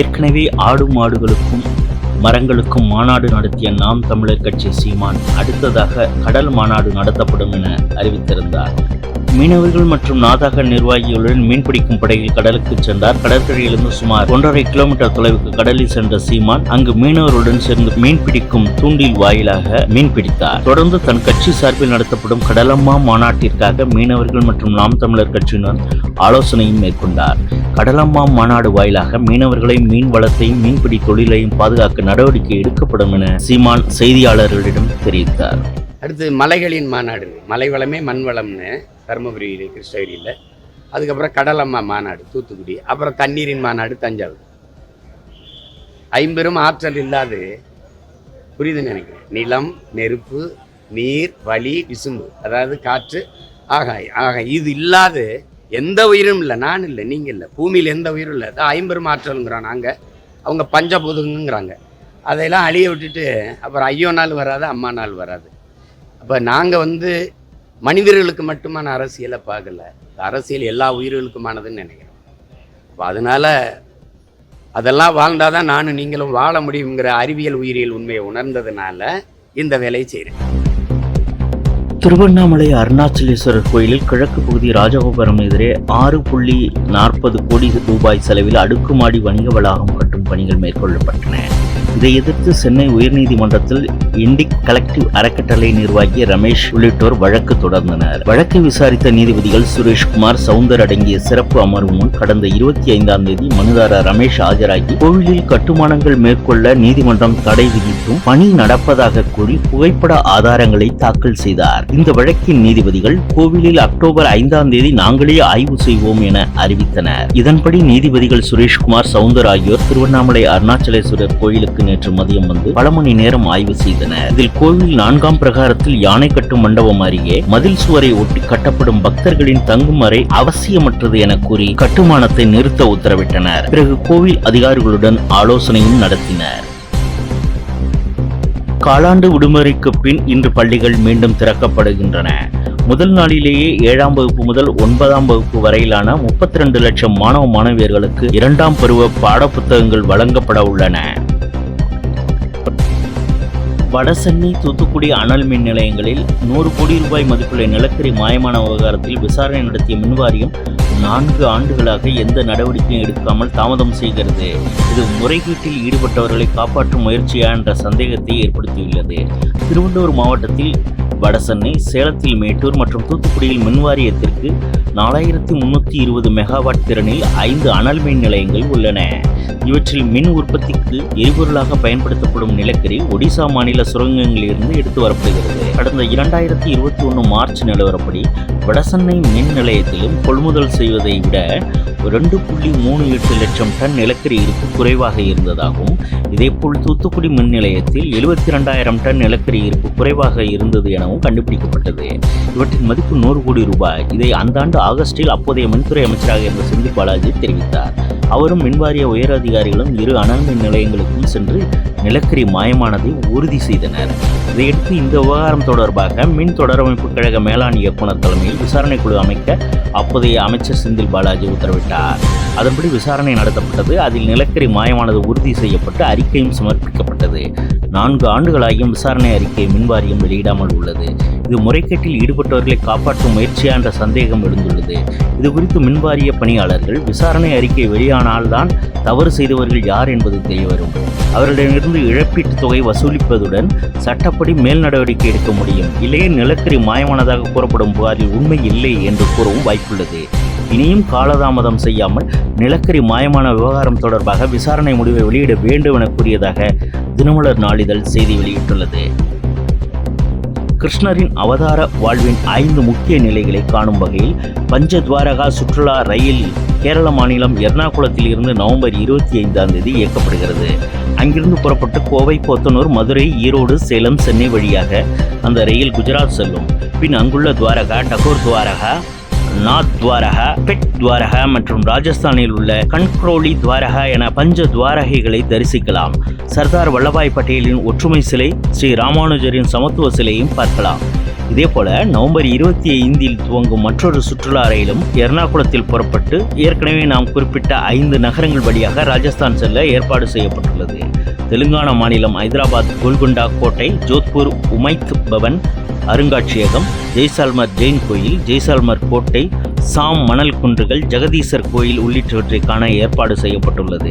ஏற்கனவே ஆடு மாடுகளுக்கும் மரங்களுக்கும் மாநாடு நடத்திய நாம் தமிழர் கட்சி சீமான் அடுத்ததாக கடல் மாநாடு நடத்தப்படும் என அறிவித்திருந்தார். மீனவர்கள் மற்றும் நாதாக நிர்வாகிகளுடன் மீன்பிடிக்கும் படகில் கடலுக்கு சென்றார். கடற்கரையிலிருந்து சுமார் ஒன்றரை கிலோமீட்டர் தொலைவுக்கு கடலில் சென்ற சீமான் அங்கு மீனவர்களுடன் சேர்ந்து மீன்பிடிக்கும் தூண்டில் வாயிலாக மீன்பிடித்தார். தொடர்ந்து தன் கட்சி சார்பில் நடத்தப்படும் கடலம்மா மாநாட்டிற்காக மீனவர்கள் மற்றும் நாம் தமிழர் கட்சியினர் ஆலோசனையும் மேற்கொண்டார். கடலம்மா மாநாடு வாயிலாக மீனவர்களையும் மீன் வளத்தையும் மீன்பிடி தொழிலையும் பாதுகாக்க நடவடிக்கை எடுக்கப்படும் என சீமான் செய்தியாளர்களிடம் தெரிவித்தார். அடுத்து மலைகளின் மாநாடு. மலை வளமே மண் வளம்னு தருமபுரியில் கிருஷ்ணகிரியில். அதுக்கப்புறம் கடலம்மா மாநாடு தூத்துக்குடி. அப்புறம் தண்ணீரின் மாநாடு தஞ்சாவூர். ஐம்பெரும் ஆற்றல் இல்லாது புரியுதுன்னு நினைக்கிறேன். நிலம் நெருப்பு நீர் வழி விசும்பு அதாவது காற்று ஆகாய் ஆகாய் இது இல்லாது எந்த உயிரும் இல்லை நான் இல்லை நீங்கள் இல்லை. பூமியில் எந்த உயிரும் இல்லை. அதான் ஐம்பெரும் ஆற்றலுங்கிறோம் நாங்கள் அவங்க பஞ்சபூதங்கிறாங்க அதையெல்லாம் அழிய விட்டுட்டு அப்புறம் ஐயோ நாள் வராது அம்மா நாள் வராது. அப்போ நாங்கள் வந்து மனிதர்களுக்கு மட்டுமான அரசியலை பார்க்கல. அரசியல் எல்லா உயிர்களுக்குமானதுன்னு நினைக்கிறோம். அப்போ அதனால் அதெல்லாம் வாழ்ந்தாதான் நானும் நீங்களும் வாழ முடியுங்கிற அறிவியல் உயிரியல் உண்மையை உணர்ந்ததுனால இந்த வேலையை செய்கிறேன் திருவண்ணாமலை அருணாச்சலேஸ்வரர் கோயிலில் கிழக்கு பகுதி ராஜகோபுரம் எதிரே ஆறு புள்ளி நாற்பது கோடி ரூபாய் செலவில் அடுக்குமாடி வணிக வளாகம் கட்டும் பணிகள் மேற்கொள்ளப்பட்டன. இதை எதிர்த்து சென்னை உயர்நீதிமன்றத்தில் இண்டிக் கலெக்டிவ் அறக்கட்டளை நிர்வாகி ரமேஷ் உள்ளிட்டோர் வழக்கு தொடர்ந்தனர். வழக்கை விசாரித்த நீதிபதிகள் சுரேஷ்குமார் சவுந்தர் அடங்கிய சிறப்பு அமர்வு முன் கடந்த இருபத்தி ஐந்தாம் தேதி மனுதாரர் ரமேஷ் ஆஜராகி கோவிலில் கட்டுமானங்கள் மேற்கொள்ள நீதிமன்றம் தடை விதித்தும் பணி நடப்பதாக கூறி புகைப்பட ஆதாரங்களை தாக்கல் செய்தார். இந்த வழக்கின் நீதிபதிகள் கோவிலில் அக்டோபர் ஐந்தாம் தேதி நாங்களே ஆய்வு செய்வோம் என அறிவித்தனர். இதன்படி நீதிபதிகள் சுரேஷ்குமார் சவுந்தர் ஆகியோர் திருவண்ணாமலை அருணாச்சலேஸ்வரர் கோயிலுக்கு நேற்று மதியம் வந்து பல மணி நேரம் ஆய்வு செய்தனர் இதில் கோவில் நான்காம் பிரகாரத்தில் யானை கட்டும் மண்டபம் அருகே மதில் சுவரை ஒட்டி கட்டப்படும் பக்தர்களின் தங்கும் அறை அவசியமற்றது என கூறி கட்டுமானத்தை நிறுத்த உத்தரவிட்டனர். பிறகு கோவில் அதிகாரிகளுடன் ஆலோசனையும் நடத்தினர். காலாண்டு விடுமுறைக்கு பின் இன்று பள்ளிகள் மீண்டும் திறக்கப்படுகின்றன. முதல் நாளிலேயே ஏழாம் வகுப்பு முதல் ஒன்பதாம் வகுப்பு வரையிலான முப்பத்தி ரெண்டு லட்சம் மாணவ மாணவியர்களுக்கு இரண்டாம் பருவ பாடப்புத்தகங்கள் வழங்கப்பட உள்ளன. வடசென்னை தூத்துக்குடி அனல் மின் நிலையங்களில் நூறு கோடி ரூபாய் மதிப்புள்ள நிலக்கரி மாயமான விவகாரத்தில் விசாரணை நடத்திய மின்வாரியம் நான்கு ஆண்டுகளாக எந்த நடவடிக்கையும் எடுக்காமல் தாமதம் செய்கிறது. இது முறைகேட்டில் ஈடுபட்டவர்களை காப்பாற்றும் முயற்சியா என்ற சந்தேகத்தை ஏற்படுத்தியுள்ளது. திருவள்ளூர் மாவட்டத்தில் வடசென்னை சேலத்தில் மேட்டூர் மற்றும் தூத்துக்குடியில் மின்வாரியத்திற்கு நாலாயிரத்தி முன்னூற்றி இருபது மெகாவாட் திறனில் ஐந்து அனல் மின் நிலையங்கள் உள்ளன. இவற்றில் மின் உற்பத்திக்கு எரிபொருளாக பயன்படுத்தப்படும் நிலக்கரி ஒடிசா மாநில சுரங்கங்களிலிருந்து எடுத்து வரப்படுகிறது. கடந்த இரண்டாயிரத்தி இருபத்தி ஒன்று மார்ச் நிலவரப்படி வடசென்னை மின் நிலையத்திலும் கொள்முதல் செய்வதை விட ரெண்டு புள்ளி மூணு எட்டு லட்சம் டன் நிலக்கரி இருப்பு குறைவாக இருந்ததாகவும் இதேபோல் தூத்துக்குடி மின் நிலையத்தில் எழுபத்தி ரெண்டாயிரம் டன் நிலக்கரி இருப்பு குறைவாக இருந்தது எனவும் கண்டுபிடிக்கப்பட்டது. இவற்றின் மதிப்பு நூறு கோடி ரூபாய். இதை அந்த ஆண்டு ஆகஸ்டில் அப்போதைய மின்துறை அமைச்சராக இருந்த செந்தில் பாலாஜி தெரிவித்தார். அவரும் மின்வாரிய உயர் அதிகாரிகளும் இரு அனல் மின் நிலையங்களுக்கும் சென்று நிலக்கரி மாயமானதை உறுதி செய்தனர். இதையடுத்து இந்த விவகாரம் தொடர்பாக மின் தொடரமைப்பு கழக மேலாண் இயக்குனர் தலைமையில் விசாரணை குழு அமைக்க அப்போதைய அமைச்சர் செந்தில் பாலாஜி உத்தரவிட்டார். அதன்படி விசாரணை நடத்தப்பட்டது. அதில் நிலக்கரி மாயமானது உறுதி செய்யப்பட்டு அறிக்கையும் சமர்ப்பிக்கப்பட்டது. நான்கு ஆண்டுகளாகியும் விசாரணை அறிக்கை மின்வாரியம் வெளியிடாமல் உள்ளது. இது முறைகேட்டில் ஈடுபட்டவர்களை காப்பாற்றும் முயற்சியா என்ற சந்தேகம் எழுந்துள்ளது. இது குறித்து மின்வாரிய பணியாளர்கள் விசாரணை அறிக்கை வெளியானால்தான் தவறு செய்தவர்கள் யார் என்பது தெரியவரும். அவர்களிடமிருந்து இழப்பீட்டுத் தொகை வசூலிப்பதுடன் சட்டப்படி மேல் நடவடிக்கை எடுக்க முடியும். இல்லையே நிலக்கரி மாயமானதாக கூறப்படும் புகாரில் உண்மை இல்லை என்று கூறவும் வாய்ப்புள்ளது. இனியும் காலதாமதம் செய்யாமல் நிலக்கரி மாயமான விவகாரம் தொடர்பாக விசாரணை முடிவை வெளியிட வேண்டும் என கூறியதாக தினமலர் நாளிதழ் செய்தி வெளியிட்டுள்ளது. கிருஷ்ணரின் அவதார வாழ்வின் ஐந்து முக்கிய நிலைகளை காணும் வகையில் பஞ்சத்வாரகா சுற்றுலா ரயில் கேரள மாநிலம் எர்ணாகுளத்தில் இருந்து நவம்பர் இருபத்தி ஐந்தாம் தேதி இயக்கப்படுகிறது. அங்கிருந்து புறப்பட்டு கோவை போத்தனூர் மதுரை ஈரோடு சேலம் சென்னை வழியாக அந்த ரயில் குஜராத் செல்லும். பின் அங்குள்ள துவாரகா டகோர் துவாரகா நாத் துவாரகா பெட் துவாரகா மற்றும் ராஜஸ்தானில் உள்ள கண்க்ரோலி துவாரகா என பஞ்ச துவாரகைகளை தரிசிக்கலாம். சர்தார் வல்லபாய் பட்டேலின் ஒற்றுமை சிலை ஸ்ரீ ராமானுஜரின் சமத்துவ சிலையும் பார்க்கலாம். இதேபோல நவம்பர் இருபத்தி ஐந்தில் துவங்கும் மற்றொரு சுற்றுலா ரயிலும் எர்ணாகுளத்தில் புறப்பட்டு ஏற்கனவே நாம் குறிப்பிட்ட ஐந்து நகரங்கள் வழியாக ராஜஸ்தான் செல்ல ஏற்பாடு செய்யப்பட்டுள்ளது. தெலுங்கானா மாநிலம் ஐதராபாத் கோல்கொண்டா கோட்டை ஜோத்பூர் உமைத் பவன் அருங்காட்சியகம் ஜெய்சால்மர் ஜெயின் கோயில் ஜெய்சால்மர் கோட்டை சாம் மணல் குன்றுகள் ஜெகதீசர் கோயில் உள்ளிட்டவற்றை காண ஏற்பாடு செய்யப்பட்டுள்ளது.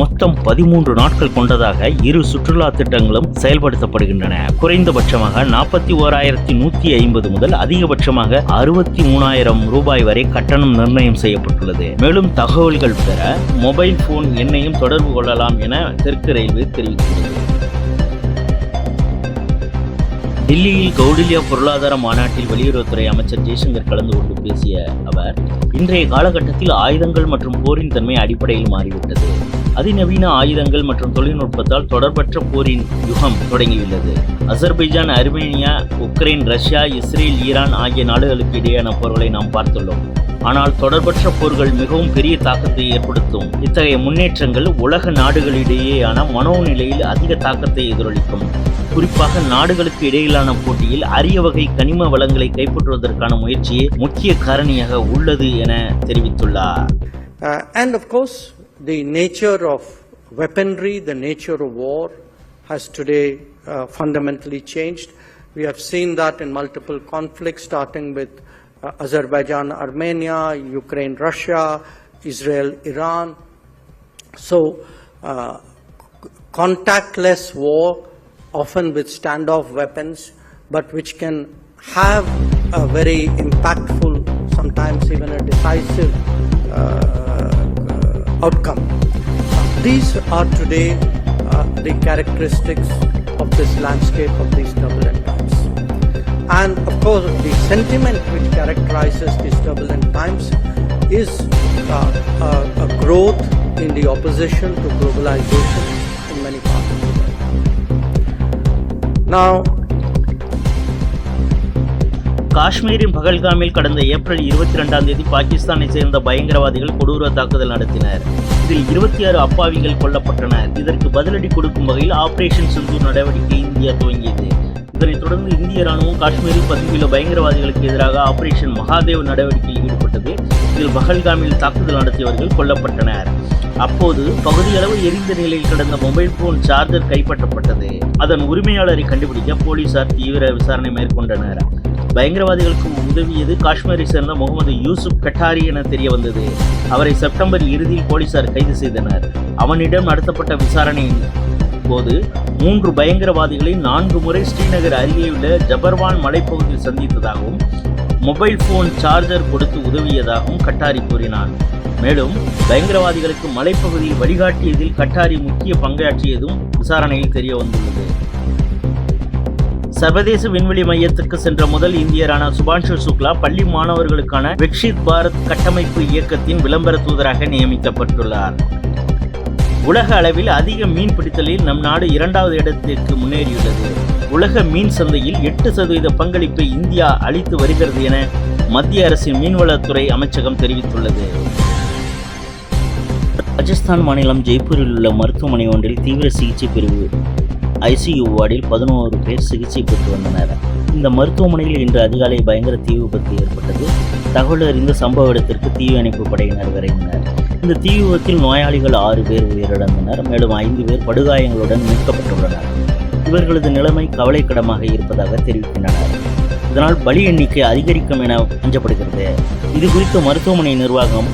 மொத்தம் பதிமூன்று நாட்கள் கொண்டதாக இரு சுற்றுலா திட்டங்களும் செயல்படுத்தப்படுகின்றன. குறைந்தபட்சமாக நாற்பத்தி ஓராயிரத்தி நூற்றி ஐம்பது முதல் அதிகபட்சமாக அறுபத்தி மூணாயிரம் ரூபாய் வரை கட்டணம் நிர்ணயம் செய்யப்பட்டுள்ளது. மேலும் தகவல்கள் பெற மொபைல் போன் எண்ணையும் தொடர்பு கொள்ளலாம் என தெற்கு ரயில்வே தெரிவித்துள்ளது. டில்லியில் கௌடில்யா பொருளாதார மாநாட்டில் வெளியுறவுத்துறை அமைச்சர் ஜெய்சங்கர் கலந்து கொண்டு பேசிய அவர் இன்றைய காலகட்டத்தில் ஆயுதங்கள் மற்றும் போரின் தன்மை அடிப்படையில் மாறிவிட்டது. அதிநவீன ஆயுதங்கள் மற்றும் தொழில்நுட்பத்தால் தொடர்பற்ற போரின் யுகம் தொடங்கியுள்ளது. Azerbaijan Armenia Ukraine Russia Israel Iran ஆகிய நாடுகளுக்கு இடையேயான போர்களை நாம் பார்த்துள்ளோம். ஆனால் தொடர்பற்ற போர்கள் மிகவும் பெரிய தாக்கத்தை ஏற்படுத்தும். இத்தகைய முன்னேற்றங்கள் உலக நாடுகளிடையேயான மனோநிலையில் அதிக தாக்கத்தை எதிரொலிக்கும். குறிப்பாக நாடுகளுக்கு இடையிலான போட்டியில் அரிய வகை கனிம வளங்களை கைப்பற்றுவதற்கான முயற்சியே முக்கிய காரணியாக உள்ளது என தெரிவித்துள்ளார். And of course the nature of weaponry, the nature of war has today uh, fundamentally changed. We have seen that in multiple conflicts, starting with uh, Azerbaijan, Armenia, Ukraine, Russia, Israel, Iran. So, uh, contactless war, often with standoff weapons, but which can have a very impactful, sometimes even a decisive uh, outcome. These are today uh, the characteristics of this landscape of these turbulent times. And of course, the sentiment which characterizes these turbulent times is uh, a, a growth in the opposition to globalization in many parts of the world. Now, காஷ்மீரின் பகல்காமில் கடந்த April இருபத்தி ரெண்டாம் தேதி பாகிஸ்தானை சேர்ந்த பயங்கரவாதிகள் கொடூர தாக்குதல் நடத்தினர். இதில் இருபத்தி ஆறு அப்பாவிகள் கொல்லப்பட்டனர். இதற்கு பதிலடி கொடுக்கும் வகையில் ஆபரேஷன் சிந்தூர் நடவடிக்கை இந்தியா துவங்கியது. இதனைத் தொடர்ந்து இந்திய ராணுவம் காஷ்மீரில் பதுங்கியுள்ள பயங்கரவாதிகளுக்கு எதிராக ஆபரேஷன் மகாதேவ் நடவடிக்கையில் ஈடுபட்டது. இதில் பகல்காமில் தாக்குதல் நடத்தியவர்கள் கொல்லப்பட்டனர். அப்போது பகுதியளவு எரிந்த நிலையில் கிடந்த மொபைல் போன் சார்ஜர் கைப்பற்றப்பட்டது. அதன் உரிமையாளரை கண்டுபிடிக்க போலீசார் தீவிர விசாரணை மேற்கொண்டனர். பயங்கரவாதிகளுக்கு உதவியது. காஷ்மீரை சேர்ந்த முகமது யூசுப் கட்டாரி என தெரிய வந்தது அவரை செப்டம்பர் இறுதியில் போலீசார் கைது செய்தனர். அவனிடம் நடத்தப்பட்ட விசாரணையின் போது மூன்று பயங்கரவாதிகளை நான்கு முறை ஸ்ரீநகர் அருகேயுள்ள ஜபர்வான் மலைப்பகுதியில் சந்தித்ததாகவும் மொபைல் போன் சார்ஜர் கொடுத்து உதவியதாகவும் கட்டாரி கூறினார். மேலும் பயங்கரவாதிகளுக்கு மலைப்பகுதியில் வழிகாட்டியதில் கட்டாரி முக்கிய பங்காற்றியதும் விசாரணையில் தெரிய வந்துள்ளது சர்வதேச விண்வெளி மையத்திற்கு சென்ற முதல் இந்தியரான சுபான்ஷு சுக்லா பள்ளி மாணவர்களுக்கான விக்ஷித் பாரத் கட்டமைப்பு இயக்கத்தின் விளம்பர தூதராக நியமிக்கப்பட்டுள்ளார். உலக அளவில் அதிக மீன் பிடித்தலில் நம் நாடு இரண்டாவது இடத்திற்கு முன்னேறியுள்ளது. உலக மீன் சந்தையில் எட்டு சதவீத பங்களிப்பை இந்தியா அளித்து வருகிறது என மத்திய அரசின் மீன்வளத்துறை அமைச்சகம் தெரிவித்துள்ளது. ராஜஸ்தான் மாநிலம் ஜெய்ப்பூரில் உள்ள மருத்துவமனை ஒன்றில் தீவிர சிகிச்சை பிரிவு ஐசியு வார்டில் பதினோரு பேர் சிகிச்சை பெற்று வந்தனர். இந்த மருத்துவமனையில் இன்று அதிகாலை பயங்கர தீ விபத்து ஏற்பட்டது. தகவல் அறிந்த சம்பவ இடத்திற்கு தீயணைப்பு படையினர் விரைந்தனர். இந்த தீ விபத்தில் நோயாளிகள் ஆறு பேர் உயிரிழந்தனர். மேலும் ஐந்து பேர் படுகாயங்களுடன் மீட்கப்பட்டுள்ளனர். இவர்களது நிலைமை கவலைக்கிடமாக இருப்பதாக தெரிவிக்கின்றனர். இதனால் பலி எண்ணிக்கை அதிகரிக்கும் என அஞ்சப்படுகிறது. இது குறித்து மருத்துவமனை நிர்வாகம்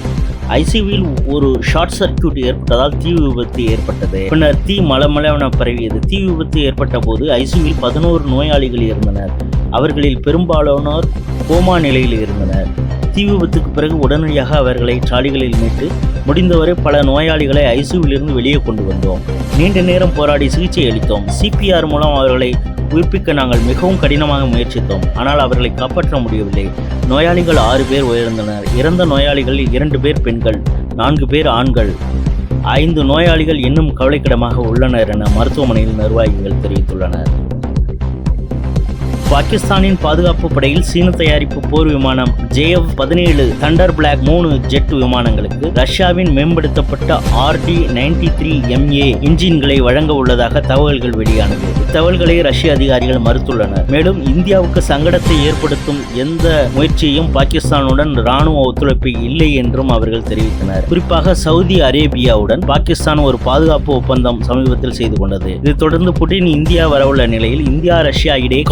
ஐசியூவில் ஒரு ஷார்ட் சர்க்யூட் ஏற்பட்டதால் தீ விபத்து ஏற்பட்டது. பின்னர் தீ மலமளவென பரவியது. தீ விபத்து ஏற்பட்ட போது ஐசியூவில் பதினோரு நோயாளிகள் இருந்தனர். அவர்களில் பெரும்பாலானோர் கோமா நிலையில் இருந்தனர். தீ விபத்துக்கு பிறகு உடனடியாக அவர்களை சாலிகளில் மீட்டு முடிந்தவரை பல நோயாளிகளை ஐசியூவிலிருந்து வெளியே கொண்டு வந்தோம். நீண்ட நேரம் போராடி சிகிச்சை அளித்தோம். சிபிஆர் மூலம் அவர்களை உயிர்ப்பிக்க நாங்கள் மிகவும் கடினமாக முயற்சித்தோம். ஆனால் அவர்களை காப்பாற்ற முடியவில்லை. நோயாளிகள் ஆறு பேர் உயர்ந்தனர் இறந்த நோயாளிகளில் இரண்டு பேர் பெண்கள் நான்கு பேர் ஆண்கள். ஐந்து நோயாளிகள் இன்னும் கவலைக்கிடமாக உள்ளனர் என மருத்துவமனையில் நிர்வாகிகள் தெரிவித்துள்ளனர். பாகிஸ்தானின் பாதுகாப்பு படையில் சீன தயாரிப்பு போர் விமானம் ஜேஎஃப் பதினேழு தண்டர் பிளாக் மூணு ஜெட் விமானங்களுக்கு ரஷ்யாவின் மேம்படுத்தப்பட்ட ஆர்டி நைன்டி த்ரீ எம்ஏ இன்ஜின்களை வழங்க உள்ளதாக தகவல்கள் வெளியானது. இத்தகவல்களை ரஷ்ய அதிகாரிகள் மறுத்துள்ளனர். மேலும் இந்தியாவுக்கு சங்கடத்தை ஏற்படுத்தும் எந்த முயற்சியையும் பாகிஸ்தானுடன் ராணுவ ஒத்துழைப்பு இல்லை என்றும் அவர்கள் தெரிவித்தனர். குறிப்பாக சவுதி அரேபியாவுடன் பாகிஸ்தான் ஒரு பாதுகாப்பு ஒப்பந்தம் சமீபத்தில் செய்து கொண்டது. இதைத் தொடர்ந்து புட்டின் இந்தியா வரவுள்ள நிலையில் இந்தியா ரஷ்யா இடையே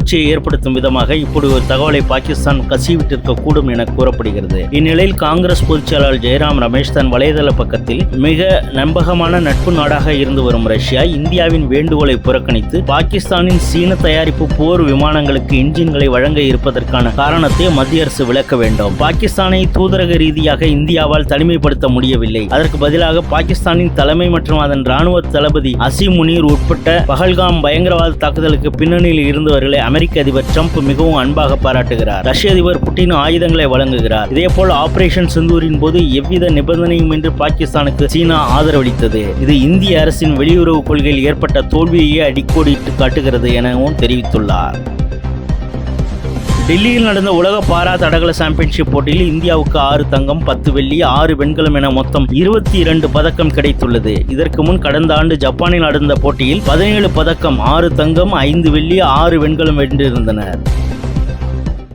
காழ்ப்புணர்ச்சியை ஏற்படுத்தும் விதமாக இப்படி ஒரு தகவலை பாகிஸ்தான் கசிவிட்டிருக்க கூடும் என கூறப்படுகிறது. இந்நிலையில் காங்கிரஸ் பொதுச்செயலாளர் ஜெயராம் ரமேஷ் தன் வலைதள பக்கத்தில் மிக நம்பகமான நட்பு நாடாக இருந்து வரும் ரஷ்யா இந்தியாவின் வேண்டுகோளை புறக்கணித்து பாகிஸ்தானின் சீன தயாரிப்பு போர் விமானங்களுக்கு இன்ஜின்களை வழங்க இருப்பதற்கான காரணத்தை மத்திய அரசு விளக்க வேண்டும். பாகிஸ்தானை தூதரக ரீதியாக இந்தியாவால் தனிமைப்படுத்த முடியவில்லை. அதற்கு பதிலாக பாகிஸ்தானின் தலைமை மற்றும் அதன் ராணுவ தளபதி அசிம் முனீர் உட்பட்ட பகல்காம் பயங்கரவாத தாக்குதலுக்கு பின்னணியில் இருந்தவர்களை அமெரிக்க அதிபர் ட்ரம்ப் மிகவும் அன்பாக பாராட்டுகிறார். ரஷ்ய அதிபர் புட்டின் ஆயுதங்களை வழங்குகிறார். இதேபோல் ஆபரேஷன் சிந்தூரின் போது எவ்வித நிபந்தனையும் இன்றி பாகிஸ்தானுக்கு சீனா ஆதரவளித்தது. இது இந்திய அரசின் வெளியுறவு கொள்கையில் ஏற்பட்ட தோல்வியையே அடிக்கோடிட்டு காட்டுகிறது எனவும் தெரிவித்துள்ளார். டெல்லியில் நடந்த உலக பாரா தடகள சாம்பியன்ஷிப் போட்டியில் இந்தியாவுக்கு ஆறு தங்கம் பத்து வெள்ளி ஆறு வெண்கலம் என மொத்தம் இருபத்தி இரண்டு பதக்கம் கிடைத்துள்ளது. இதற்கு முன் கடந்த ஆண்டு ஜப்பானில் நடந்த போட்டியில் பதினேழு பதக்கம் ஆறு தங்கம் ஐந்து வெள்ளி ஆறு வெண்கலம் வென்றிருந்தனர்.